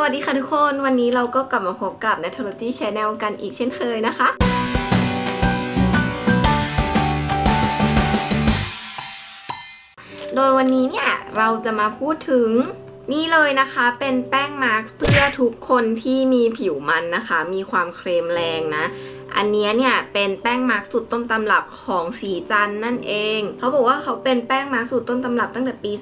สวัสดีค่ะทุกคน วันนี้เราก็กลับมาพบกับ n a t o l o g y Channel กันอีกเช่นเคยนะคะ โดยวันนี้เนี่ย เราจะมาพูดถึง นี่เลยนะคะเป็นแป้งมาร์กเพื่อทุกคนที่มีผิวมันนะคะ มีความเคลมแรงนะ อันเนี้ยเนี่ยเป็นแป้งมาร์กสูตรต้นตำรับของสีจันทร์นั่นเอง เขาบอกว่าเขาเป็นแป้งมาร์กสูตรต้นตำรับตั้งแต่ปี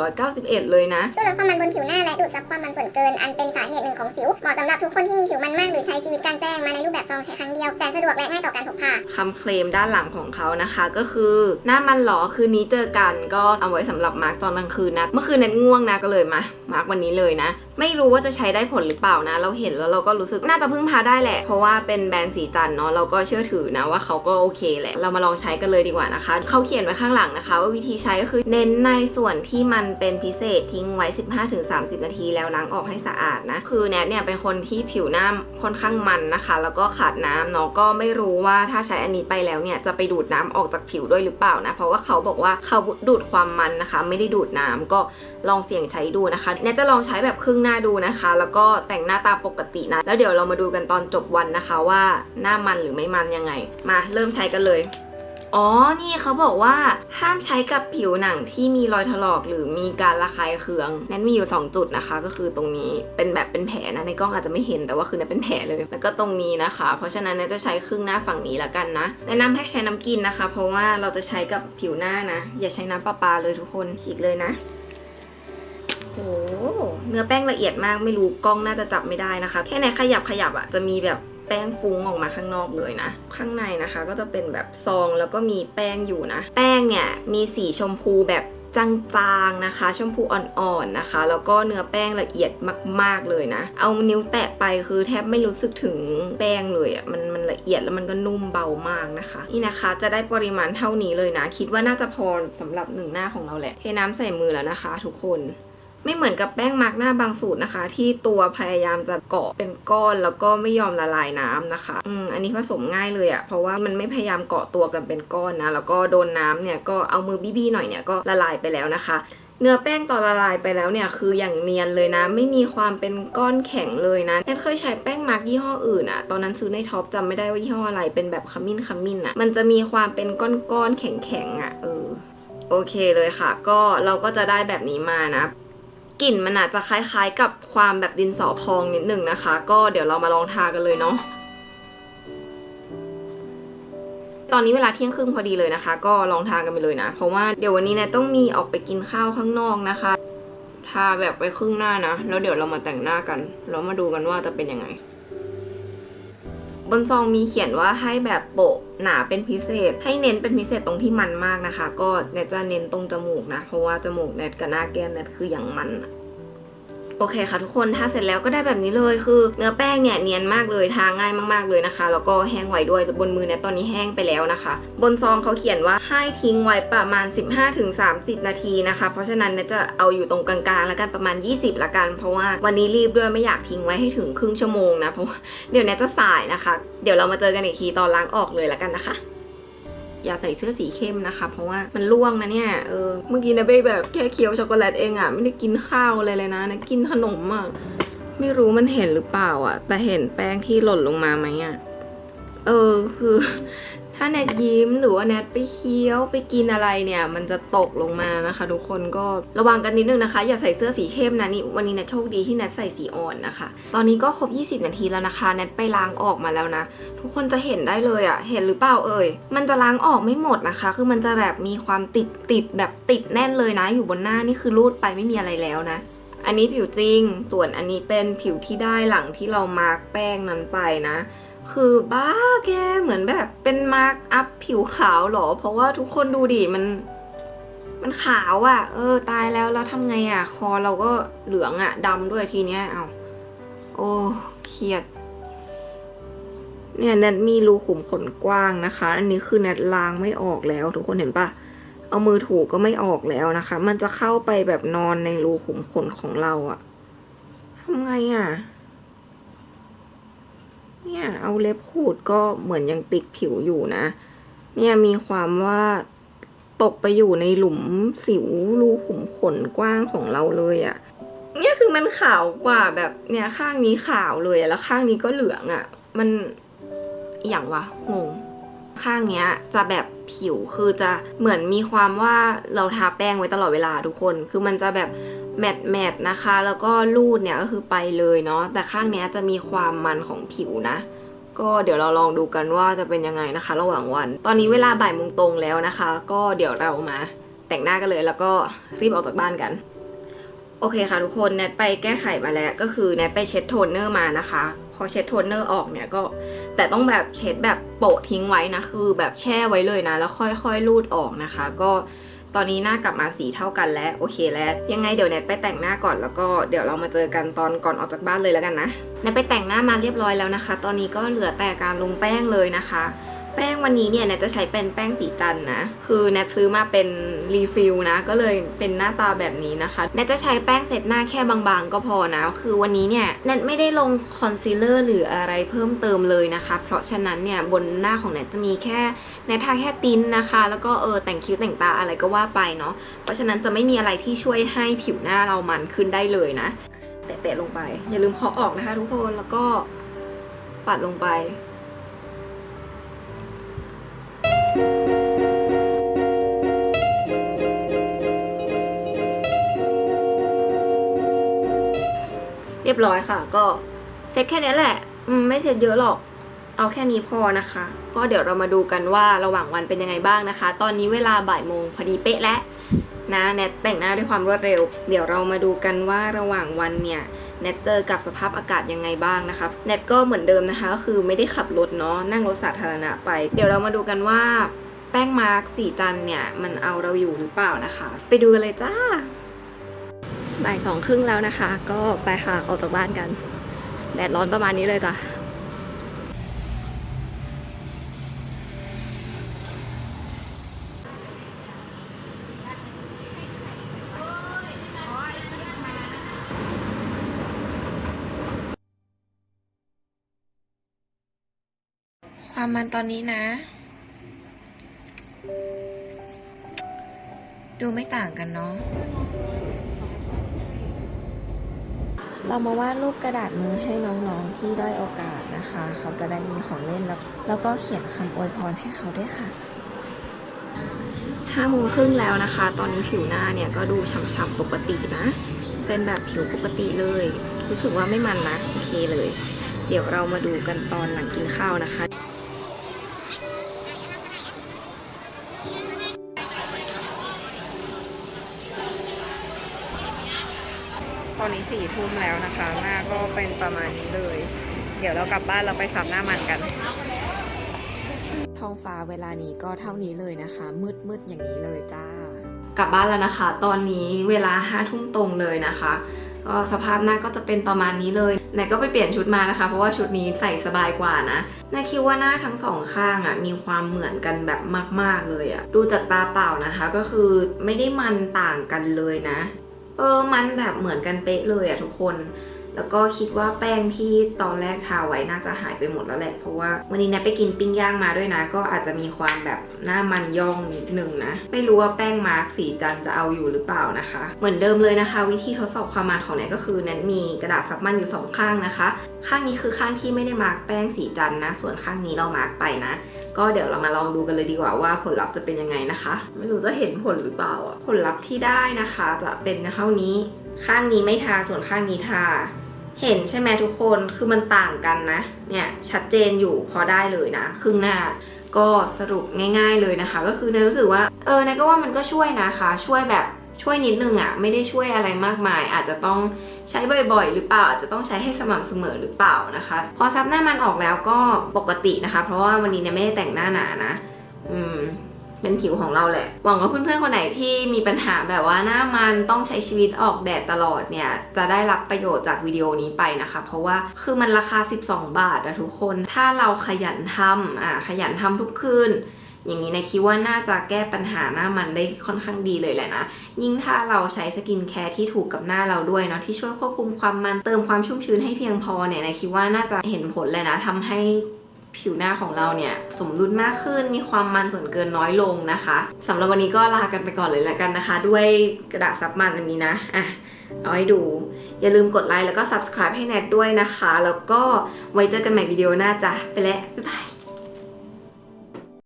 2491 เลยนะ ช่วยลดความมันบนผิวหน้าและดูดซับความมันส่วนเกิน อันเป็นสาเหตุหนึ่งของสิว เหมาะสำหรับทุกคนที่มีผิวมันมากหรือใช้ชีวิตกลางแจ้งมาในรูปแบบซองใช้ครั้งเดียวแสนสะดวกและง่ายต่อการพกพาคำเคลมด้านหลังของเขานะคะ ก็คือหน้ามันหรอคืนนี้เจอกันก็เอาไว้สำหรับมาร์กตอนกลางคืนนะ เมื่อคืนนั้นง่วงนะก็เลยมามาร์กวันนี้เลยนะ ไม่รู้ว่าจะใช้ได้ผลหรือเปล่านะ เราเห็นแล้วเราก็รู้สึกน่าจะพึ่งพาได้แหละ เพราะว่าเป็นแบรนด์สีจันเนาะเราก็เชื่อถือนะว่าเขาก็โอเคแหละ เรามาลองใช้กันเลยดีกว่านะคะเขาเขียนไว้ข้างหลังนะคะ ว่าวิธีใช้ก็คือเน้นในส่วนที่มันเป็นพิเศษทิ้งไว้ 15-30 นาที แล้วล้างออกให้สะอาดนะ คือแนทเนี่ยเป็นคนที่ผิวหน้าค่อนข้างมันนะคะ แล้วก็ขาดน้ำเนาะก็ไม่รู้ว่าถ้าใช้อันนี้ไปแล้วเนี่ยจะไปดูดน้ำออกจากผิวด้วยหรือเปล่านะ เพราะว่าเขาบอกว่าเขาดูดความมันนะคะ ไม่ได้ดูดน้ำก็ลองเสี่ยงใช้ดูนะคะแนจะลองใช้แบบครึ่งหน้าดูนะคะ แล้วก็แต่งหน้าตามปกตินะ แล้วเดี๋ยวเรามาดูกันตอนจบวันนะคะว่าหน้ามันหรือไม่มันยังไง มาเริ่มใช้กันเลยอ๋อ นี่เขาบอกว่าห้ามใช้กับผิวหนังที่มีรอยถลอกหรือมีการระคายเคืองนั้นมีอยู่ 2 จุดนะคะ ก็คือตรงนี้เป็นแบบเป็นแผลนะในกล้องอาจจะไม่เห็นแต่ว่าคือนั้นเป็นแผลเลย แล้วก็ตรงนี้นะคะ เพราะฉะนั้นเนี่ยจะใช้ครึ่งหน้าฝั่งนี้ละกันนะแนะนำให้ใช้น้ำกินนะคะ เพราะว่าเราจะใช้กับผิวหน้านะ อย่าใช้น้ำประปาเลยทุกคนฉีกเลยนะ นื้อแป้งละเอียดมากไม่รู้กล้องน่าจะจับไม่ได้นะคะ แค่ในขยับขยับอะ่ะจะมีแบบแป้งฟุ้งออกมาข้างนอกเลยนะ ข้างในนะคะก็จะเป็นแบบซองแล้วก็มีแป้งอยู่นะ แป้งเนี่ยมีสีชมพูแบบจางๆนะคะ ชมพูอ่อนๆนะคะ แล้วก็เนื้อแป้งละเอียดมาก ๆเลยนะ เอานิ้วแตะไปคือแทบไม่รู้สึกถึงแป้งเลยอะ่ะมันมันละเอียดแล้วมันก็นุ่มเบามากนะคะ นี่นะคะ จะได้ปริมาณเท่านี้เลยนะ คิดว่าน่าจะพอสำหรับหนึ่งหน้าของเราแหละเทน้ำใส่มือแล้วนะคะ ทุกคน ไม่เหมือนกับแป้งมาร์กหน้าบางสูตรนะคะ ที่ตัวพยายามจะเกาะเป็นก้อนแล้วก็ไม่ยอมละลายน้ำนะคะอืมอันนี้ผสมง่ายเลยอะเพราะว่ามันไม่พยายามเกาะตัวกันเป็นก้อนนะแล้วก็โดนน้ำเนี่ยก็เอามือบี้ๆหน่อยเนี่ยก็ละลายไปแล้วนะคะเนื้อแป้งตอนละลายไปแล้วเนี่ยคืออย่างเนียนเลยนะ ไม่มีความเป็นก้อนแข็งเลยนะแอนเคยใช้แป้งมาร์กยี่ห้ออื่นอะตอนนั้นซื้อในท็อปจำไม่ได้ว่ายี่ห้ออะไรเป็นแบบขมิ้นขมิ้นอะมันจะมีความเป็นก้อนๆแข็งๆอะเออโอเคเลยค่ะ ก็เราก็จะได้แบบนี้มานะ กลิ่นมันอาจจะคล้ายๆ กับความแบบดินสอพองนิดหนึ่งนะคะ ก็เดี๋ยวเรามาลองทากันเลยเนาะตอนนี้เวลาเที่ยงครึ่งพอดีเลยนะคะ ก็ลองทากันไปเลยนะ เพราะว่าเดี๋ยววันนี้เนี่ยต้องมีออกไปกินข้าวข้างนอกนะคะ ทาแบบไปครึ่งหน้านะ แล้วเดี๋ยวเรามาแต่งหน้ากันแล้วมาดูกันว่าจะเป็นยังไง บนซองมีเขียนว่าให้แบบโปะหนาเป็นพิเศษ ให้เน้นเป็นพิเศษตรงที่มันมากนะคะ ก็เนทจะเน้นตรงจมูกนะ เพราะว่าจมูกเนทกับหน้าแก้มเนทคืออย่างมัน อะโอเคค่ะทุกคนถ้าเสร็จแล้วก็ได้แบบนี้เลยคือ เนื้อแป้งเนี่ยเนียนมากเลยทาง่ายมากๆเลยนะคะ แล้วก็แห้งไวด้วยบนมือเนี่ยตอนนี้แห้งไปแล้วนะคะ บนซองเขาเขียนว่าให้ทิ้งไว้ประมาณ 15-30 นาทีนะคะ เพราะฉะนั้นเนี่ยจะเอาอยู่ตรงกลางๆแล้วกันประมาณ 20ละกันเพราะว่าวันนี้รีบด้วยไม่อยากทิ้งไว้ให้ถึงครึ่งชั่วโมงนะเพราะเดี๋ยวเนี้จะสายนะคะ เดี๋ยวเรามาเจอกันอีกทีตอนล้างออกเลยล้วกันนะคะ อย่าใส่เสื้อสีเข้มนะคะ เพราะว่ามันร่วงนะเนี่ยเออเมื่อกี้นะเบ้แบบแค่เคี้ยวช็อกโกแลตเองอะ่ะไม่ได้กินข้าวอะไรเลยนะนะกินขนมอะ่ะไม่รู้มันเห็นหรือเปล่าอะ่ะ แต่เห็นแป้งที่หล่นลงมาไหมอะ่ะเออคือ ถ้าแนทยิ้มหรือว่าแนทไปเคี้ยวไปกินอะไรเนี่ย มันจะตกลงมานะคะ ทุกคนก็ระวังกันนิดนึงนะคะ อย่าใส่เสื้อสีเข้มนะนี่วันนี้แนทโชคดีที่แนทใส่สีอ่อนนะคะ ตอนนี้ก็ครบ 20 นาทีแล้วนะคะแนทไปล้างออกมาแล้วนะ ทุกคนจะเห็นได้เลยอะ่ะ เห็นหรือเปล่าเอ่ยมันจะล้างออกไม่หมดนะคะ คือมันจะแบบมีความติดติดแบบติดแน่นเลยนะ อยู่บนหน้านี่คือรูดไปไม่มีอะไรแล้วนะอันนี้ผิวจริง ส่วนอันนี้เป็นผิวที่ได้หลังที่เรามาร์กแป้งนั้นไปนะ คือบ้าแกเหมือนแบบเป็นมาร์กอัพผิวขาวเหรอ เพราะว่าทุกคนดูดิมัน มันขาวอะ่ะ เออ ตายแล้วแล้วทำไงอะ่ะ คอเราก็เหลืองอะ่ะดำด้วยทีเนี้ยเอาโอ้เครียด เนี่ยแนทมีรูขุมขนกว้างนะคะ อันนี้คือแนทล้างไม่ออกแล้ว ทุกคนเห็นปะเอามือถูก็ไม่ออกแล้วนะคะ มันจะเข้าไปแบบนอนในรูขุมขนของเราอะทำไงอะ เนี่ยเอาเล็บขูดก็เหมือนยังติดผิวอยู่นะ เนี่ยมีความว่าตกไปอยู่ในหลุมสิวรูขุมขนกว้างของเราเลยอะเนี่ยคือมันขาวกว่าแบบเนี่ยข้างนี้ขาวเลยแล้วข้างนี้ก็เหลืองอะ่ะ มันอย่างวะงงข้างเนี้ยจะแบบผิวคือจะเหมือนมีความว่าเราทาแป้งไว้ตลอดเวลาทุกคน คือมันจะแบบ แมตต์แมตต์นะคะ แล้วก็รูดเนี่ยก็คือไปเลยเนาะแต่ข้างเนี้ยจะมีความมันของผิวนะก็เดี๋ยวเราลองดูกันว่าจะเป็นยังไงนะคะ ระหว่างวัน ตอนนี้เวลาบ่ายโมงตรงแล้วนะคะ ก็เดี๋ยวเรามาแต่งหน้ากันเลยแล้วก็รีบออกจากบ้านกัน โอเคค่ะทุกคนแนทไปแก้ไขมาแล้ว ก็คือแนทไปเช็ดโทนเนอร์มานะคะ พอเช็ดโทนเนอร์ออกเนี่ยก็แต่ต้องแบบเช็ดแบบโปะทิ้งไว้นะคือแบบแช่ไว้เลยนะ แล้วค่อยๆรูดออกนะคะ ก็ ตอนนี้หน้ากลับมาสีเท่ากันแล้วโอเคแล้ว ยังไงเดี๋ยวแนทไปแต่งหน้าก่อนแล้วก็เดี๋ยวเรามาเจอกันตอนก่อนออกจากบ้านเลยแล้วกันนะแนทไปแต่งหน้ามาเรียบร้อยแล้วนะคะ ตอนนี้ก็เหลือแต่การลงแป้งเลยนะคะ แป้งวันนี้เนี่ยแนทจะใช้เป็นแป้งสีจันนะ คือแนทซื้อมาเป็นรีฟิลนะ ก็เลยเป็นหน้าตาแบบนี้นะคะ แนทจะใช้แป้งเสร็จหน้าแค่บางๆ ก็พอนะ คือวันนี้เนี่ยแนทไม่ได้ลงคอนซีลเลอร์หรืออะไรเพิ่มเติมเลยนะคะ เพราะฉะนั้นเนี่ยบนหน้าของแนทจะมีแค่แนททาแค่ติ้นนะคะ แล้วก็เออแต่งคิ้วแต่งตาอะไรก็ว่าไปเนาะ เพราะฉะนั้นจะไม่มีอะไรที่ช่วยให้ผิวหน้าเรามันขึ้นได้เลยนะ แตะๆลงไป อย่าลืมเคาะออกนะคะ ทุกคน แล้วก็ปัดลงไป ยบร้อยค่ะ ก็เซตแค่นี้แหละ อืมไม่เสร็จเยอะหรอก เอาแค่นี้พอนะคะ ก็เดี๋ยวเรามาดูกันว่าระหว่างวันเป็นยังไงบ้างนะคะ ตอนนี้เวลาบ่ายโมงพอดีเป๊ะแล้วนะแนทแต่งหน้าด้วยความรวดเร็ว เดี๋ยวเรามาดูกันว่าระหว่างวันเนี่ยแนทเจอกับสภาพอากาศยังไงบ้างนะคะแนทก็เหมือนเดิมนะคะก็คือไม่ได้ขับรถเนาะนั่งรถสาธารณะไป เดี๋ยวเรามาดูกันว่าแป้งมาร์กสีจันเนี่ยมันเอาเราอยู่หรือเปล่านะคะ ไปดูกันเลยจ้า บ่ายสองครึ่งแล้วนะคะ ก็ไปค่ะออกจากบ้านกัน แดดร้อนประมาณนี้เลยจ้ะความมันตอนนี้นะ ดูไม่ต่างกันเนาะ เรามาวาดรูปกระดาษมือให้น้องๆที่ด้อยโอกาสนะคะ เขาจะได้มีของเล่นแล้วแล้วก็เขียนคำอวยพรให้เขาด้วยค่ะห้าโมงครึ่งแล้วนะคะ ตอนนี้ผิวหน้าเนี่ยก็ดูฉ่ำๆปกตินะ เป็นแบบผิวปกติเลย รู้สึกว่าไม่มันนะ โอเคเลย เดี๋ยวเรามาดูกันตอนหลังกินข้าวนะคะ อนนี้สี่ทุ่มแล้วนะคะ หน้าก็เป็นประมาณนี้เลย เดี๋ยวเรากลับบ้านเราไปสับหน้ามันกัน ท้องฟ้าเวลานี้ก็เท่านี้เลยนะคะ มืดมืดๆอย่างนี้เลยจ้า กลับบ้านแล้วนะคะ ตอนนี้เวลาห้าทุ่มตรงเลยนะคะ ก็สภาพหน้าก็จะเป็นประมาณนี้เลยนายก็ไปเปลี่ยนชุดมานะคะ เพราะว่าชุดนี้ใส่สบายกว่านะนายคิดว่าหน้าทั้งสองข้างอะ่ะมีความเหมือนกันแบบมาก ๆเลยอะ่ะ ดูจากตาเปล่านะคะ ก็คือไม่ได้มันต่างกันเลยนะ เออมันแบบเหมือนกันเป๊ะเลยอะทุกคน แล้วก็คิดว่าแป้งที่ตอนแรกทาไว้น่าจะหายไปหมดแล้วแหละ เพราะว่าวันนี้แนทไปกินปิ้งย่างมาด้วยนะ ก็อาจจะมีความแบบหน้ามันย่องนิดนึงนะ ไม่รู้ว่าแป้งมาร์กสีจันจะเอาอยู่หรือเปล่านะคะ เหมือนเดิมเลยนะคะ วิธีทดสอบความมันของแนทก็คือแนทมีกระดาษซับมันอยู่สองข้างนะคะ ข้างนี้คือข้างที่ไม่ได้มาร์กแป้งสีจันนะ ส่วนข้างนี้เรามาร์กไปนะ ก็เดี๋ยวเรามาลองดูกันเลยดีกว่าว่าผลลัพธ์จะเป็นยังไงนะคะ ไม่รู้จะเห็นผลหรือเปล่าอะผลลัพธ์ที่ได้นะคะจะเป็นเท่านี้ ข้างนี้ไม่ทาส่วนข้างนี้ทา เห็นใช่ไหมทุกคนคือมันต่างกันนะ เนี่ยชัดเจนอยู่พอได้เลยนะครึ่งหน้าก็สรุปง่าย ๆเลยนะคะ ก็คือเนยรู้สึกว่าเออเนยก็ว่ามันก็ช่วยนะคะ ช่วยแบบ ช่วยนิดนึงอะ่ะไม่ได้ช่วยอะไรมากมาย อาจจะต้องใช้บ่อยๆ หรือเปล่าอาจจะต้องใช้ให้สม่ำเสมอหรือเปล่านะคะ พอซับหน้ามันออกแล้วก็ปกตินะคะ เพราะว่าวันนี้เนี่ยไม่ได้แต่งหน้าหนานะ อืมเป็นผิวของเราแหละ หวังว่าเพื่อนๆคนไหนที่มีปัญหาแบบว่าหน้ามันต้องใช้ชีวิตออกแดดตลอดเนี่ย จะได้รับประโยชน์จากวิดีโอนี้ไปนะคะ เพราะว่าคือมันราคา 12 บาทอะทุกคน ถ้าเราขยันทำอ่าขยันทำทุกคืน อย่างนี้นะคิดว่าน่าจะแก้ปัญหาหน้ามันได้ค่อนข้างดีเลยแหละนะ ยิ่งถ้าเราใช้สกินแคร์ที่ถูกกับหน้าเราด้วยเนาะที่ช่วยควบคุมความมันเติมความชุ่มชื้นให้เพียงพอเนี่ยนะคิดว่าน่าจะเห็นผลเลยนะทำให้ผิวหน้าของเราเนี่ยสมดุลมากขึ้นมีความมันส่วนเกินน้อยลงนะคะสำหรับวันนี้ก็ลากันไปก่อนเลยแล้วกันนะคะ ด้วยกระดาษซับมันอันนี้นะอะเอาให้ดู อย่าลืมกดไลค์แล้วก็ subscribe ให้แนทด้วยนะคะ แล้วก็ไว้เจอกันใหม่วิดีโอหน้าจ้ะไปแล้วบ๊ายบาย